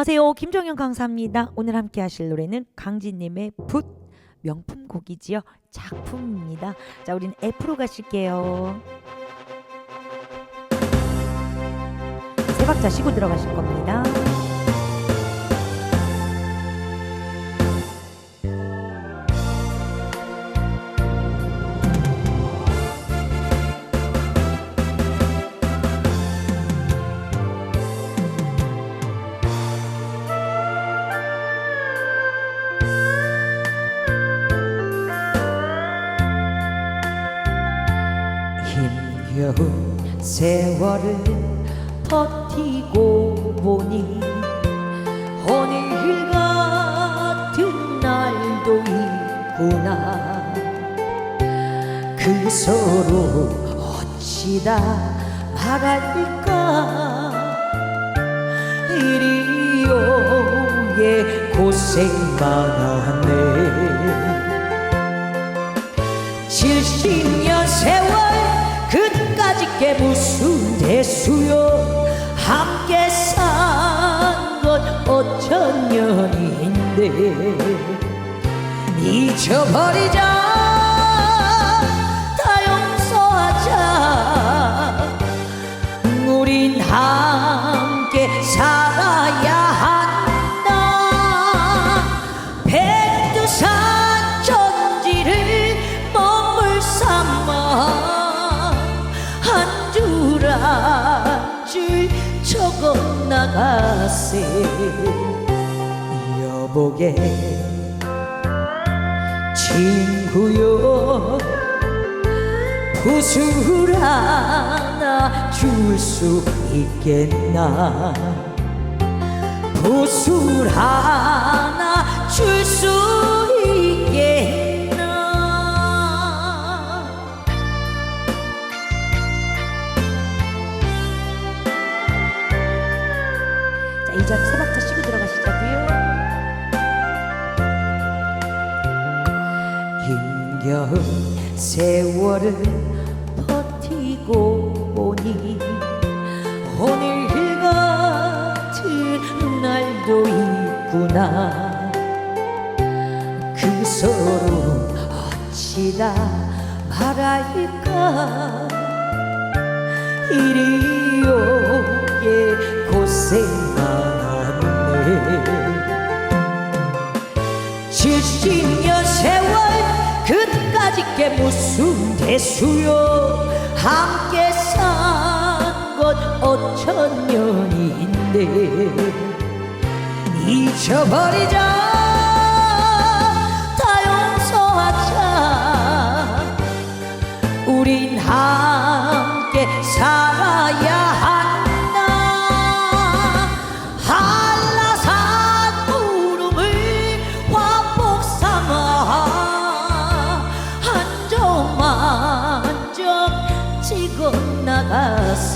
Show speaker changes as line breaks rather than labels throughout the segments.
안녕하세요. 김정현 강사입니다. 오늘 함께 하실 노래는 강진님의 붓 명품 곡이지요. 작품입니다. 자, 우린 F로 가실게요. 세 박자 쉬고 들어가실 겁니다. 힘겨운 세월을 버티고 보니 오늘 같은 날도 있구나. 그 서로 어찌다 말할까? 이리 오게 고생 많았네. 70년 세월 게 무슨 대수요? 함께 산것 어천 년인데? 잊어버리자 다 용서하자. 우린 함께 살아야 나가세 여보게 친구요. 붓을 하나 줄 수 있겠나? 붓을 하나 줄수 자리 세 박자 쉬고 들어가시자고요. 힘겨운 세월을 버티고 보니 오늘 같은 날도 있구나. 그 서로 어찌다 말할까? 이리 오게 고생 70년 세월 그까짓 게 무슨 대수요. 함께 산 것 어천 년인데 잊어버리자. 다 용서하자. 우린 함께 살아야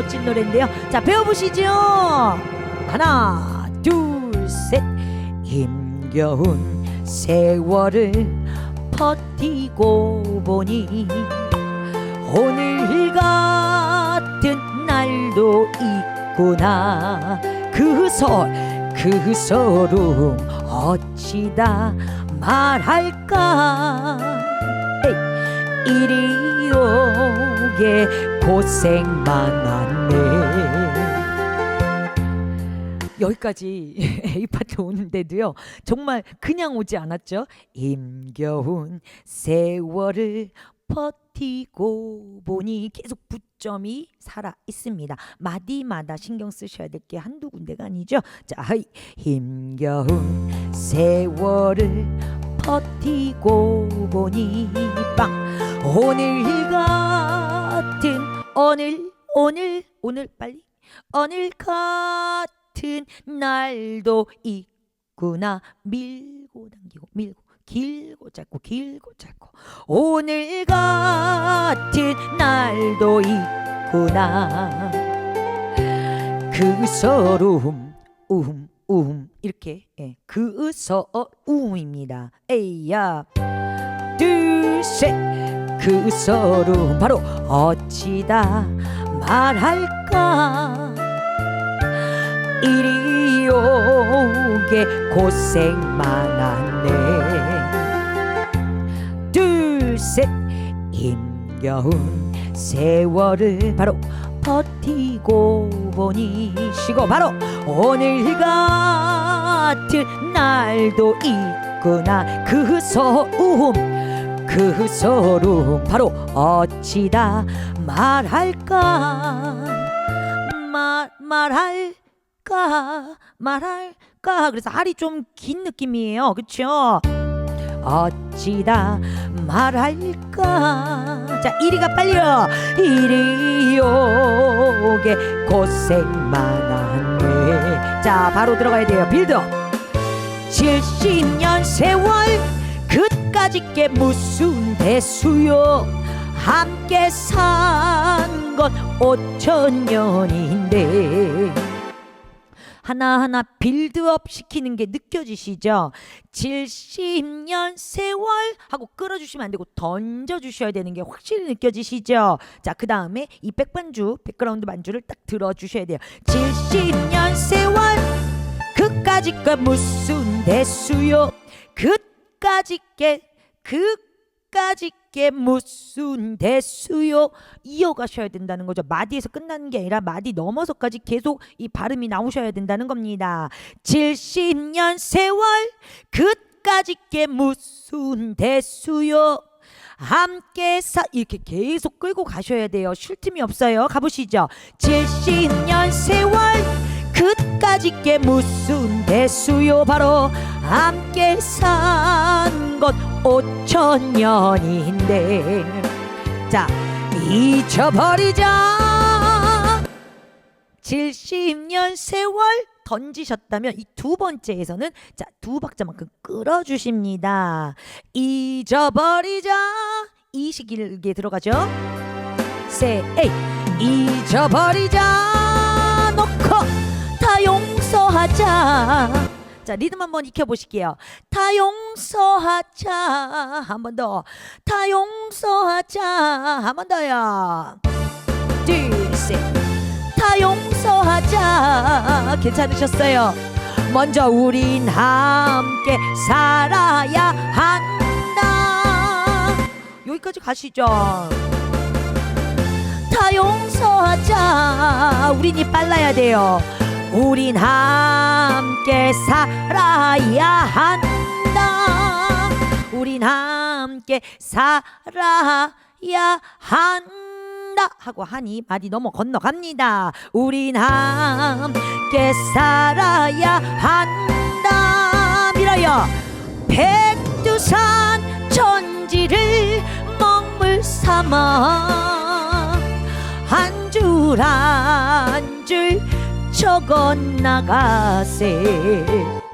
멋진 노래인데요. 자, 배워보시죠. 하나, 둘, 셋. 힘겨운 세월을 버티고 보니 오늘 같은 날도 있구나. 그 설, 그 서름 어찌다 말할까. 이리 오게 고생 많았네. 여기까지 A 파트 오는데도요 정말 그냥 오지 않았죠? 힘겨운 세월을 버티고 보니 계속 붙점이 살아 있습니다. 마디마다 신경 쓰셔야 될 게 한두 군데가 아니죠? 자 힘겨운 세월을 버티고 보니 빵 오늘 같은 오늘 오늘 오늘 빨리. 오늘 같은 날도 있구나. 밀고 당기고 밀고. 길고 짧고 길고 짧고. 오늘 같은 날도 있구나. 그 서름 움, 움 이렇게 예, 그 서움입니다. 에이야. 둘셋 그 서름 바로 어찌다 말할까? 이리 오게 고생 많았네. 둘셋. 힘겨운 세월을 바로 버티고 보니 쉬고 바로 오늘 같은 날도 있구나. 그 서움 그 서름 바로 어찌다 말할까? 말 말할까? 말할까? 그래서 알이 좀 긴 느낌이에요. 그쵸? 어찌다 말할까? 자 이리가 빨리요 이리 오게 고생 많았네. 자 바로 들어가야 돼요. 빌드업. 70년 세월. 그 까짓 게 무슨 대수요 함께 산건 5천 년인데 하나하나 빌드업 시키는 게 느껴지시죠? 70년 세월 하고 끌어주시면 안 되고 던져주셔야 되는 게 확실히 느껴지시죠? 자, 그 다음에 이 백반주, 백그라운드 반주를 딱 들어주셔야 돼요. 70년 세월 그까짓 거 무슨 대수요? 그까짓 게 그까짓 게 무슨 대수요? 이어가셔야 된다는 거죠. 마디에서 끝나는 게 아니라 마디 넘어서까지 계속 이 발음이 나오셔야 된다는 겁니다. 70년 세월 그까짓 게 무슨 대수요? 함께 사 이렇게 계속 끌고 가셔야 돼요. 쉴 틈이 없어요. 가보시죠. 70년 세월 그까짓 게 무슨 대수요 바로 함께 산 것 5천 년인데. 자 잊혀버리자. 70년 세월 던지셨다면 이 두 번째에서는 자 두 박자만큼 끌어주십니다. 잊어버리자. 이 시 길게 들어가죠. 세 에이 잊어버리자. 놓고 다 용서하자 자 리듬 한번 익혀보실게요. 다 용서하자 한 번 더. 다 용서하자 한 번 더요. 둘셋다 용서하자 괜찮으셨어요? 먼저 우린 함께 살아야 한다. 여기까지 가시죠. 다 용서하자 우린 이 빨라야 돼요 우린 함께 살아야 한다. 우린 함께 살아야 한다. 하고 하니 마디 넘어 건너갑니다. 우린 함께 살아야 한다. 밀어요. 백두산 천지를 먹물 삼아 한 줄 한줄 적어 나가세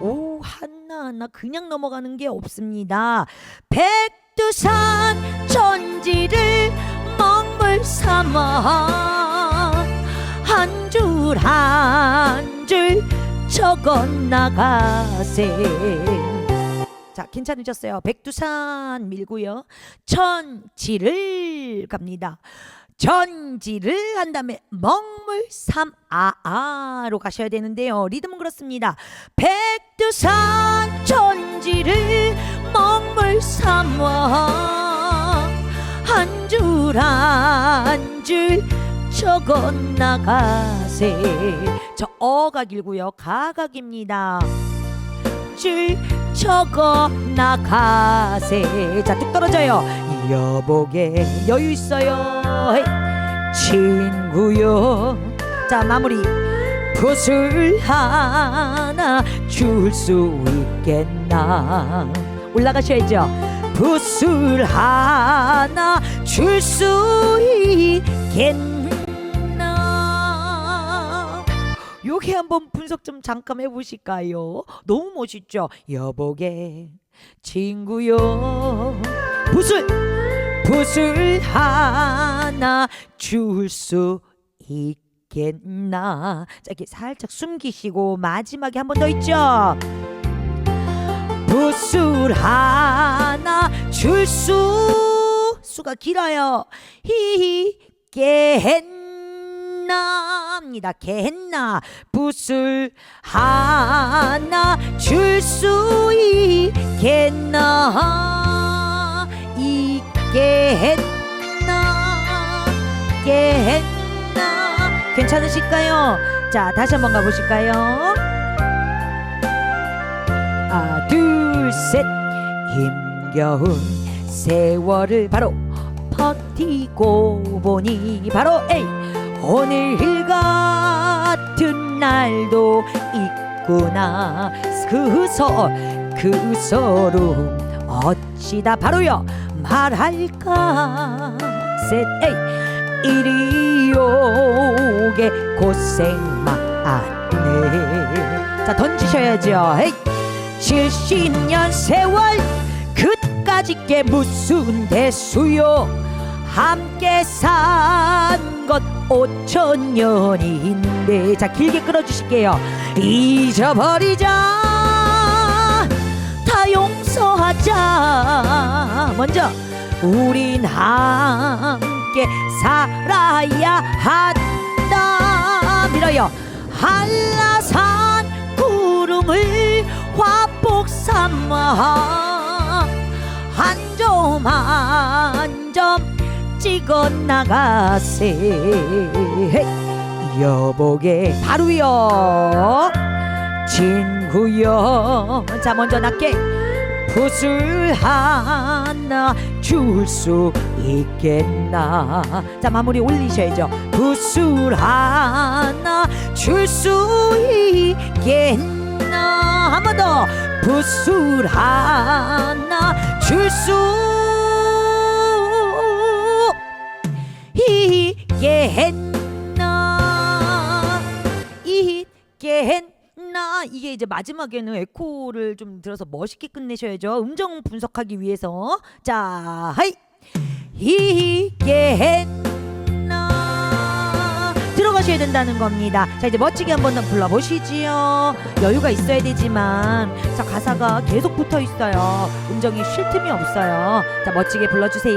오 하나하나 그냥 넘어가는 게 없습니다 백두산 천지를 먹물 삼아 한 줄 한 줄 적어 나가세 자, 괜찮으셨어요? 백두산 밀고요. 천지를 갑니다. 전지를 한 다음에 먹물 삼아아로 가셔야 되는데요. 리듬은 그렇습니다. 백두산 천지를 먹물 삼아 한 줄 한 줄 적어 나가세. 저 어가 길고요. 가가 깁니다. 줄 적어 나가세. 자, 뚝 떨어져요. 여보게 여유 있어요. 친구요. 자, 마무리. 붓을 하나 줄 수 있겠나? 올라가셔야죠. 붓을 하나 줄 수 있겠나 요게 한번 분석 좀 잠깐 해보실까요? 너무 멋있죠? 여보게 친구요. 붓을 붓을 하나 줄 수 있겠나? 자 이렇게 살짝 숨기시고 마지막에 한 번 더 있죠? 붓을 하나 줄 수 수가 길어요. 히히 겠나입니다. 겠나. 붓을 하나 줄 수 있겠나? 있겠나? 있겠나? 괜찮으실까요? 자 다시 한번 가보실까요? 하나 둘셋. 힘겨운 세월을 바로 버티고 보니 바로 에이 오늘 같은 날도 있구나. 그 서 그 서름 어찌다 바로요? 말할까? 셋 에이 이리 오게 고생 많네. 자 던지셔야죠. 에이 70년 세월 그까짓 게 무슨 대수요? 함께 산 것 5천 년인데. 자 길게 끌어주실게요. 잊어버리자. 다 용서하자. 먼저 우린 함께 살아야 한다. 밀어요. 한라산 구름을 화복 삼아. 한 점 한점 찍어 나가세. 여보게 바로요 친구여. 자 먼저 낮게. 붓을 하나 줄 수 있겠나? 자 마무리 올리셔야죠. 붓을 하나 줄 수 있겠나? 한 번 더. 붓을 하나 줄수 있겠나? 있겠나? 이게 이제 마지막에는 에코를 좀 들어서 멋있게 끝내셔야죠. 음정 분석하기 위해서. 자 하이! 있겠나? 들어가셔야 된다는 겁니다. 자 이제 멋지게 한 번 더 불러보시지요. 여유가 있어야 되지만 자 가사가 계속 붙어 있어요. 음정이 쉴 틈이 없어요. 자 멋지게 불러주세요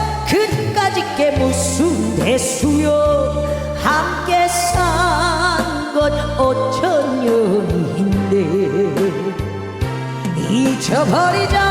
그까짓 게 무슨 대수요. 함께 산 것 오천 년인데 잊어버리자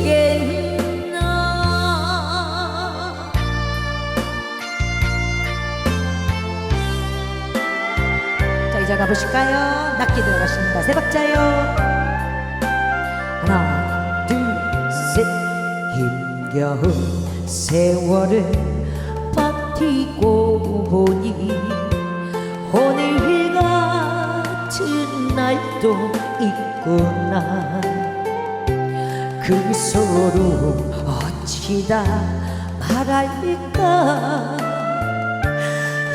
자 이제 가보실까요? 낮게 들어가십니다. 세 박자요. 하나 둘 셋. 힘겨운 세월을 버티고 보니 오늘 같은 날도 있구나. 그그 서로 어찌다 말할까?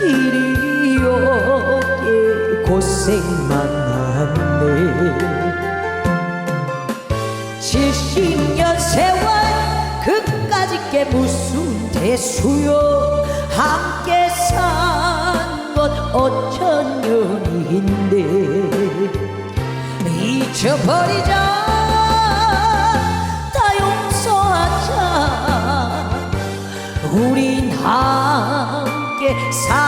이리 오게 고생만 하네. 70년 세월 그까짓 게 무슨 대수요? 함께 산건 어천 년인데. 잊혀버리자. 우린 함께 살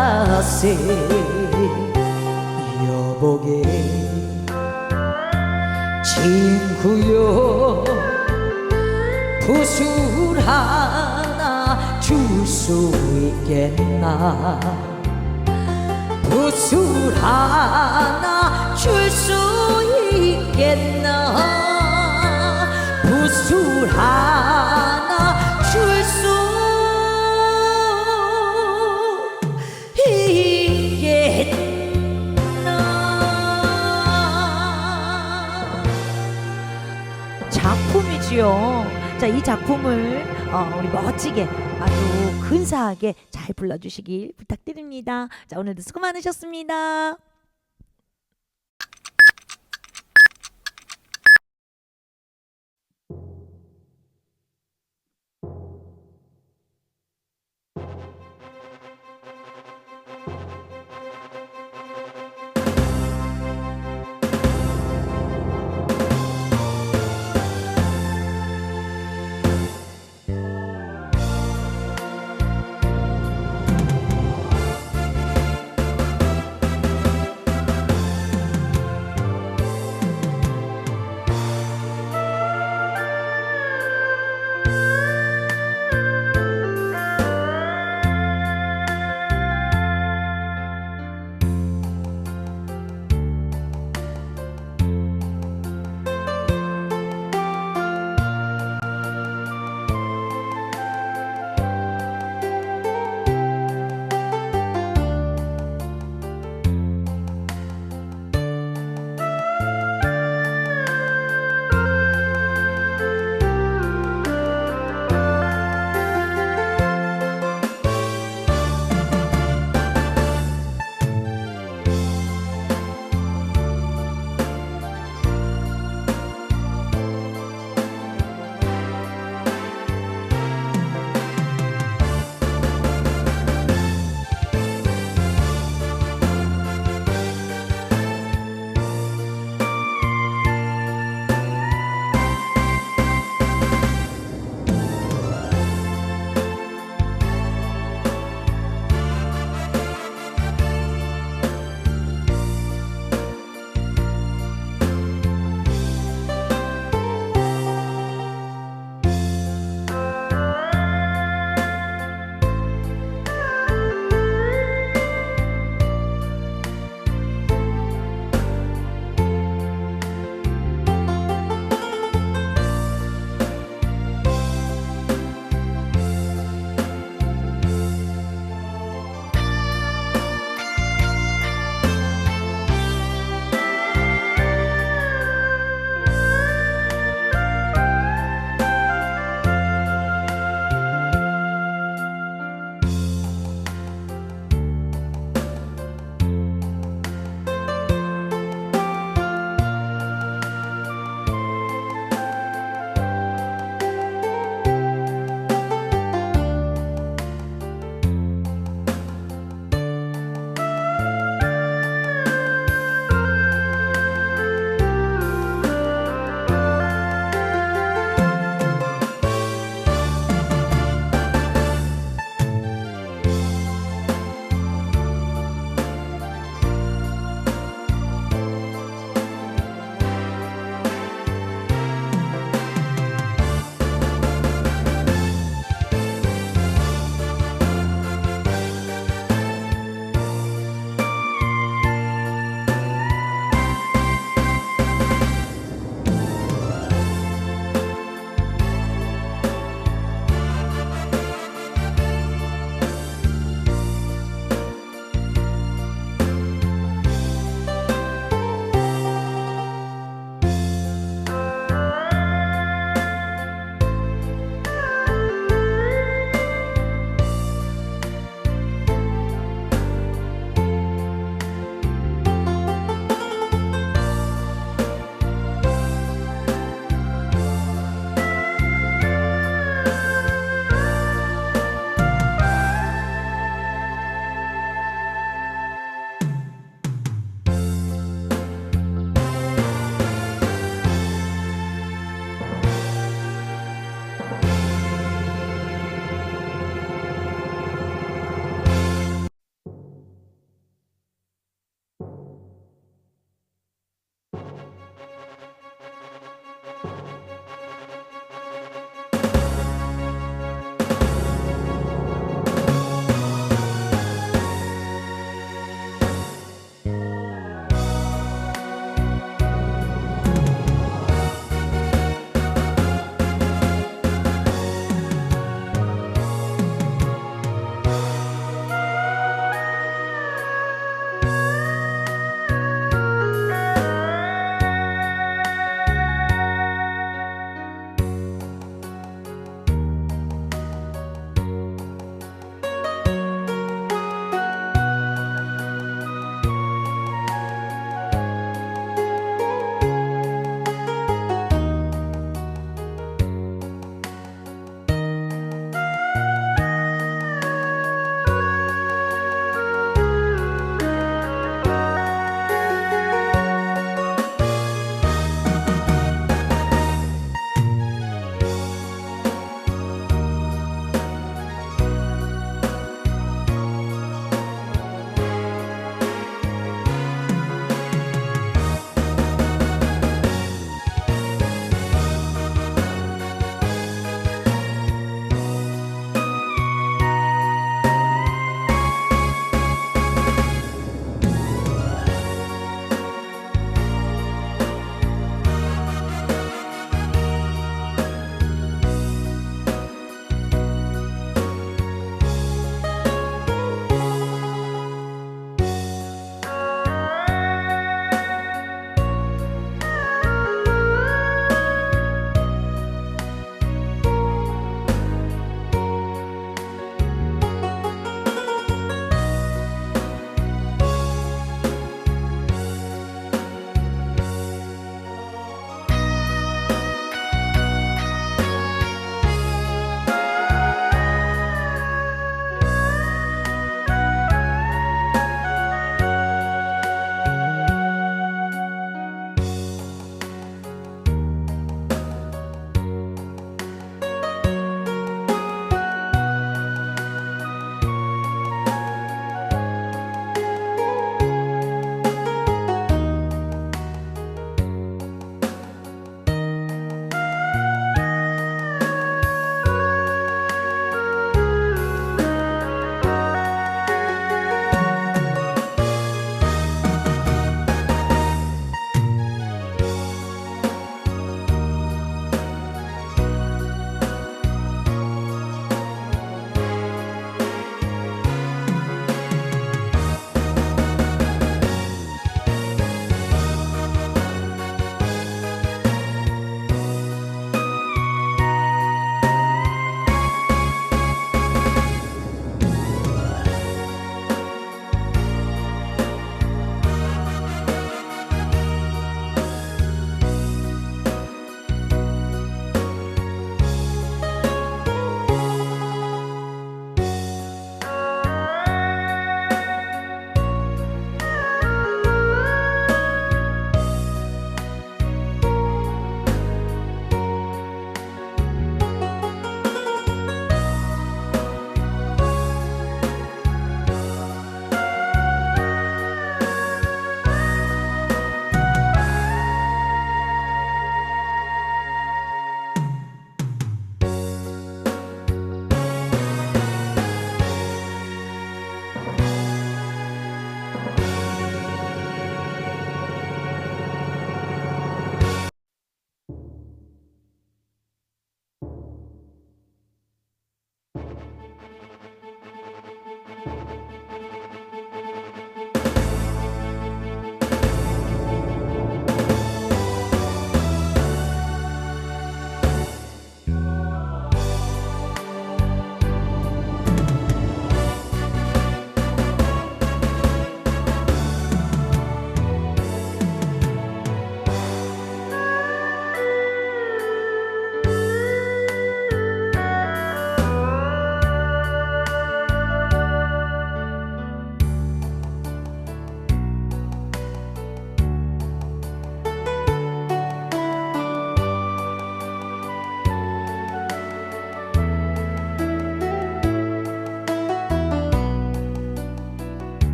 나가세 여보게. 친구여 붓을 하나 줄 수 있겠나? 붓을 하나 줄 수 있겠나? 붓을 하나 줄수 작품이지요. 자, 이 작품을 어, 우리 멋지게 아주 근사하게 잘 불러주시길 부탁드립니다. 자, 오늘도 수고 많으셨습니다.